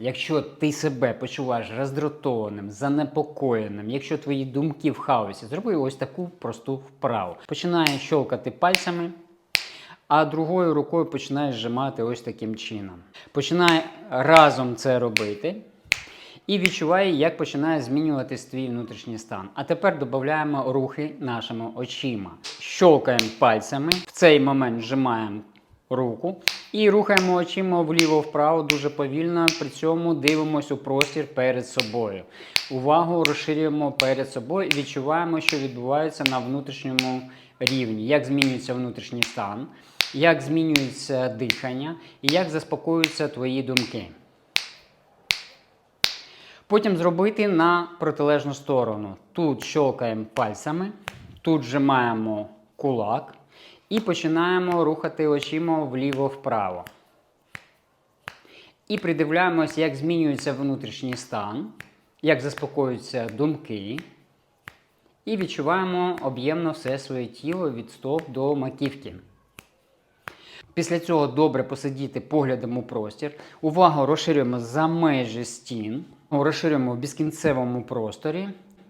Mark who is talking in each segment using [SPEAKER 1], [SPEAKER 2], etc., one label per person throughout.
[SPEAKER 1] Якщо ти себе почуваєш роздратованим, занепокоєним, якщо твої думки в хаосі, зроби ось таку просту вправу. Починає щелкати пальцями, а другою рукою починаєш зжимати ось таким чином. Починай разом це робити. І відчувай, як починає змінюватись твій внутрішній стан. А тепер додаємо рухи нашими очима. Щолкаємо пальцями, в цей момент зжимаємо руку і рухаємо очима вліво-вправо дуже повільно. При цьому дивимося у простір перед собою. Увагу розширюємо перед собою і відчуваємо, що відбувається на внутрішньому рівні, як змінюється внутрішній стан, як змінюється дихання і як заспокоюються твої думки. Потім зробити на протилежну сторону. Тут щелкаємо пальцями, тут зжимаємо кулак і починаємо рухати очима вліво-вправо. І придивляємось, як змінюється внутрішній стан, як заспокоюються думки. І відчуваємо об'ємно все своє тіло від стоп до маківки. Після цього добре посидіти поглядом у простір. Увагу розширюємо за межі стін, розширюємо в безкінцевому просторі.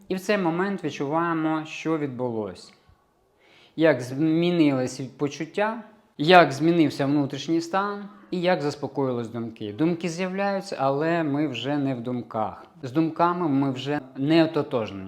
[SPEAKER 1] І в цей момент відчуваємо, що відбулося. Як змінились почуття, як змінився внутрішній стан і як заспокоїлись думки. Думки з'являються, але ми вже не в думках. З думками ми вже не ототожнені.